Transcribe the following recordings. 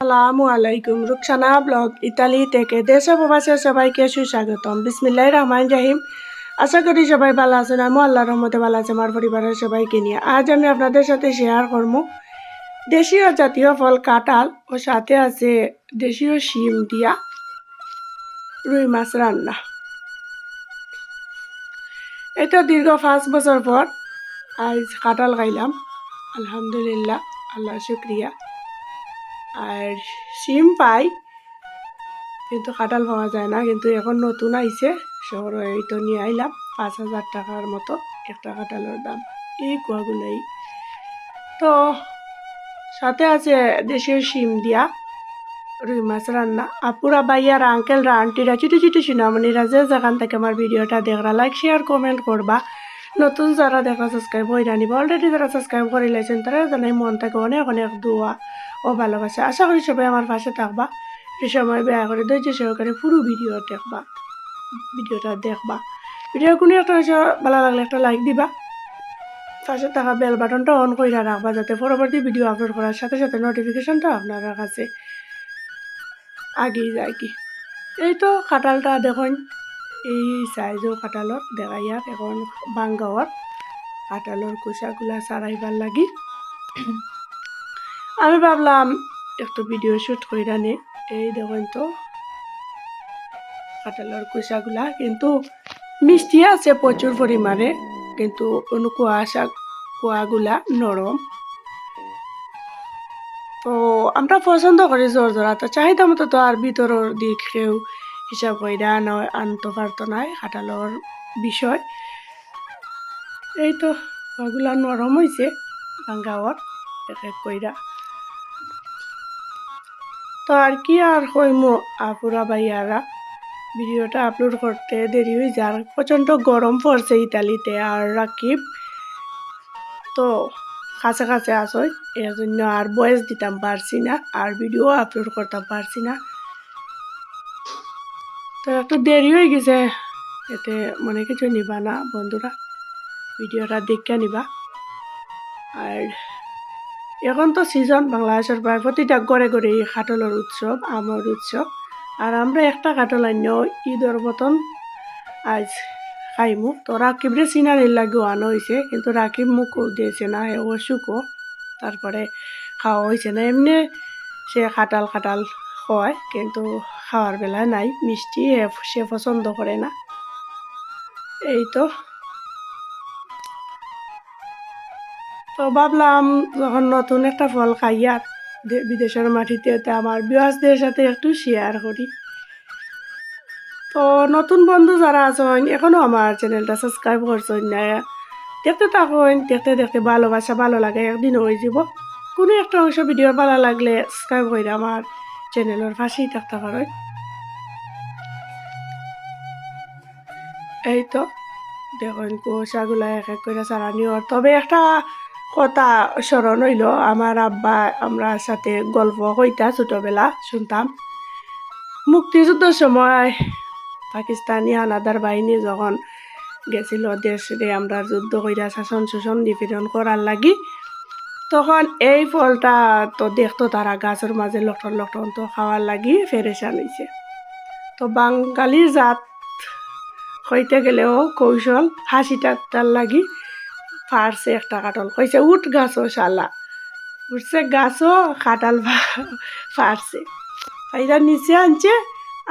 আসসালামু আলাইকুম। Rukhsana blog Italy থেকে দেশে প্রবাসে সবাইকে সুস্বাগতম। বিসমিল্লাহ রহমান জাহিম আশা করি সবাই ভালো আছেন। আমি আল্লাহর রহমতে ভালো আছে, আমার পরিবারের সবাইকে নিয়ে। আজ আমি আপনাদের সাথে শেয়ার করব দেশীয় জাতীয় ফল কাঁঠাল ও সাথে আছে দেশীয় শিম দিয়া রুই মাছ রান্না। এটা দীর্ঘ পাঁচ বছর পর আজ কাঁঠাল খাইলাম। আলহামদুলিল্লাহ আল্লাহ শুক্রিয়া। আর সিম পাই, কিন্তু কাঁঠাল পাওয়া যায় না। কিন্তু এখন নতুন আইছে, শহর তো নিয়ে আইলাম, পাঁচ হাজার টাকার মতো একটা কাঁঠালের দাম। এই কুয়াগুলোই। তো সাথে আছে দেশীয় শিম দিয়া রুই মাছ রান্না। আপুরা বাইয়ার আঙ্কেলরা আন্টিরা ছোটো ছোটো সিনামণিরা যে যেখান থেকে আমার ভিডিওটা দেখরা লাইক শেয়ার কমেন্ট করবা। নতুন যারা দেখা সাবস্ক্রাইব হয়ে জানিবা। অলরেডি যারা সাবস্ক্রাইব করে লাইছেন, তারা জানাই মন থেকে অনেক অনেক দোয়া ও ভালোবাসা। আশা করি সবাই আমার পাশে থাকবা। সে সময় বেয়া করে ধৈর্য সহকারে পুরো ভিডিও দেখবা। ভিডিওটা দেখবা। ভিডিও কোনো একটা ভালো লাগলে একটা লাইক দিবা। পাশে থাকা বেল বাটনটা অন করে রাখবা, যাতে পরবর্তী ভিডিও আপলোড করার সাথে সাথে নোটিফিকেশনটা আপনার কাছে আগেই যায় কি। এই তো কাঁঠালটা দেখুন। এই সাইজও কাঁঠালত দেখাইয়ার এখন বাঙ্গাওয়ার কাঁঠালর কুচাগুলা সারাইবার লাগি। আমি ভাবলাম, একটু ভিডিও শ্যুট কইরা নে এই দেখুন তো কাঁঠালের কুচাগুলা কিন্তু মিষ্টি আছে প্রচুর পরিমাণে কিন্তু কোনো কুয়াশা কুয়াগুলা নরম তো, আমরা পছন্দ করি জোর জোড়া তো চাহিদা মতো তো আর ভিতরের দিকেও হিসাব কইরা নয় আনতে পারতো নাই কাঁঠালর বিষয়। এই তো কুয়াগুলা নরম হয়েছে গাঁৱত এক কইরা তো আর কি আর কইমু আপুরা ভাইয়ারা ভিডিওটা আপলোড করতে দেরি হয়ে যার প্রচণ্ড গরম পড়ছে ইতালিতে আর রাকিব তো কাছে কাছে আসই এর জন্য আর বয়স দিতাম পারছি না আর ভিডিও আপলোড করতাম পারছি না। তো একটু দেরি হয়ে গেছে। এতে মনে কিছু নিবা না বন্ধুরা। ভিডিওটা দেখে নিবা। আর এখন তো সিজন বাংলাদেশের প্রায় প্রতিটা ঘরে ঘরে এই কাটলের উৎসব, আমের উৎসব। আর আমরা একটা কাটল আন্য ঈদের মতন আজ খাইমু। তো রাকিবরে সিনারির লাগেও আনা হয়েছে কিন্তু রাকিব মুখও দিয়েছে না, ও অসুখও তারপরে খাওয়া হয়েছে না। এমনি সে খাটাল খাটাল হয়, কিন্তু খাওয়ার বেলায় নাই। মিষ্টি সে পছন্দ করে না। এই তো। তো ভাবলাম যখন নতুন একটা ফল খাইয়ার বিদেশের মাটিতে আমার বিয়াসদের সাথে একটু শেয়ার করি। তো নতুন বন্ধু যারা আছেন এখনও আমার চ্যানেলটা সাবস্ক্রাইব করছেন না, দেখতে থাকুন। দেখতে দেখতে ভালোবাসা ভালো লাগে, একদিন হয়ে যাব। কোনো একটা অংশ ভিডিও ভালো লাগলে সাবস্ক্রাইব করে আমার চ্যানেলের পাশেই থাকতে পারেন এই তো, দেখুন কোষাগুলা এক এক করে সারানিও তবে একটা কথা স্মরণ হইল আমার আব্বা আমরা সাথে গল্প কইতা ছোটবেলা, শুনতাম। মুক্তিযুদ্ধের সময় পাকিস্তানি হানাদার বাহিনী যখন গেছিল, দেশে আমরা যুদ্ধ কইরা শাসন শোষণ নিপীড়ন করার লাগি তখন এই ফলটা তো দেখতো তারা গাছের মাঝে লটন লটন তো খাওয়ার লাগি ফেরেশান হয়েছে তো বাঙালির জাত হইতে গেলেও কৌশল হাসি ঠাট্টার লাগি ফারছে একটা কাটল কইছে, উঠ গাছও শালা। উঠছে গাছও কাটাল ফারছে। ফাইরা নিচে আনছে,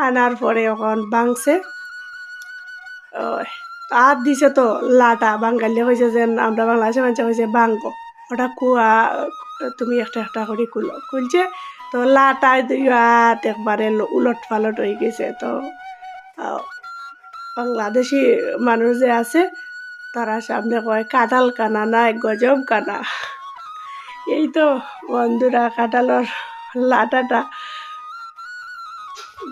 আনার পরে এখন বাংছে। আর দিছে তো লাটা। বাঙালি হয়েছে যে আমরা বাংলাদেশে মানুষ হয়েছে বাঙ্গ। ওটা কুয়া তুমি একটা একটা করে কুলো খুলছে তো লাটায় দুয়াত একবারে উলট পালট হয়ে গেছে। তো বাংলাদেশি মানুষ যে আছে তারা সামনে কয়, কাঁঠাল কানা নাই গজব কানা। এই তো বন্ধুরা কাঁঠালর লাটাটা।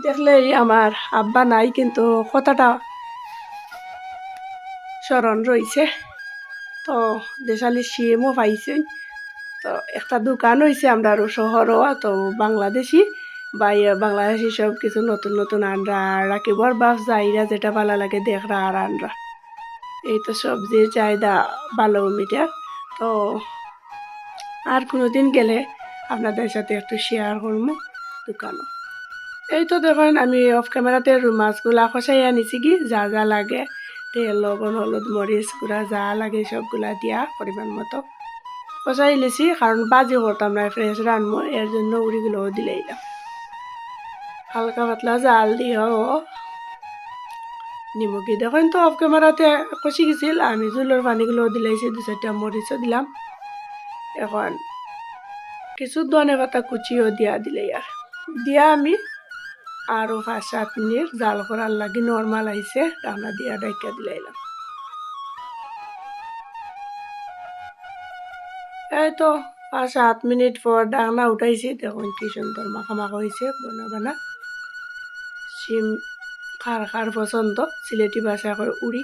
দেখলেই আমার আব্বা নাই, কিন্তু কথাটা স্মরণ রয়েছে। তো দেশালি সিএমও পাইছেন তো একটা দোকান হয়েছে আমরা আরও শহরও তো বাংলাদেশি। বা বাংলাদেশি সব কিছু নতুন নতুন আনরা রাখিবর বাস যাইরা যেটা ভালো লাগে দেখরা আর আনরা। এই তো সবজির চাহিদা ভালো মিটার তো আর কোনো দিন গেলে আপনাদের সাথে একটু শেয়ার করব দোকানও। এই তো দেখেন আমি অফ ক্যামেরাতে মাছগুলা খসাই আনিছি কি, যা যা লাগে। তেল, লবণ, হলুদ, মরিচ, গুঁড়া, যা লাগে সবগুলা দিয়া পরিমাণ মতো কষাই লিছি কারণ বাজি করতাম না ফ্রেশ রানবো এর জন্য উড়িগুলোও দিলে দিলাম হালকা পাতলা জাল দিয়েও নিমকি দেখেন তো অফ ক্যামেরাতে কষি গেছিল, আমি জুলের পানিগুলো দিলাইছি, দু চারটা মরিচও দিলাম। এখন কিছু ধনে পাতা কুচিও দিয়া দিলে আর দিয়া আমি আরও পাঁচ সাত মিনিট জাল করার লাগি নর্মাল আইছে, রান্না দিয়া ডাইকা দিলাইলাম এই তো, পাঁচ সাত মিনিট পর ডাকনা উঠাইছি, দেখুন কি সুন্দর মাখা মাখা হয়েছে বানা বানা। সিম খার খার পছন্দ, সিলেটি ভাষা করে উড়ি।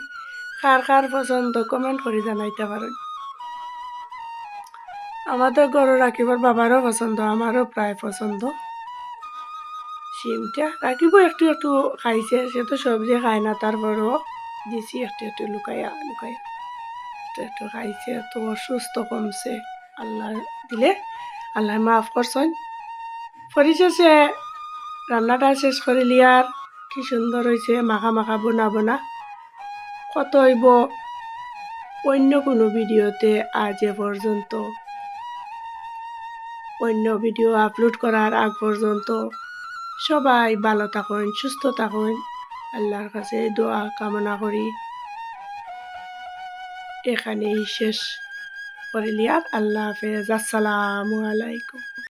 খার খার পছন্দ কমেন্ট করে জানাইতে পারেন। আমাদের গরু রাখিবার বাবারও পছন্দ, আমারও প্রায় পছন্দ। সিমটা রাখিব একটু একটু খাইছে সে তো সবজি খায় না তারপরেও দিছি একটু একটু লুকাইয়া লুকাইয়া একটু একটু খাইছে তো অসুস্থ কমছে। আল্লাহ দিলে, আল্লাহ মাফ করছেন পরিশেষে রান্নাটা শেষ করে লিয়ার কি সুন্দর হয়েছে মাখা মাখা বোনা বোনা। কত হইব অন্য কোনো ভিডিওতে আজ এ পর্যন্ত অন্য ভিডিও আপলোড করার আগ পর্যন্ত সবাই ভালো থাকুন, সুস্থ থাকুন। আল্লাহর কাছে দোয়া কামনা করি। এখানেই শেষ করে লিয়ার আল্লাহ হাফেজ। আসসালামু আলাইকুম।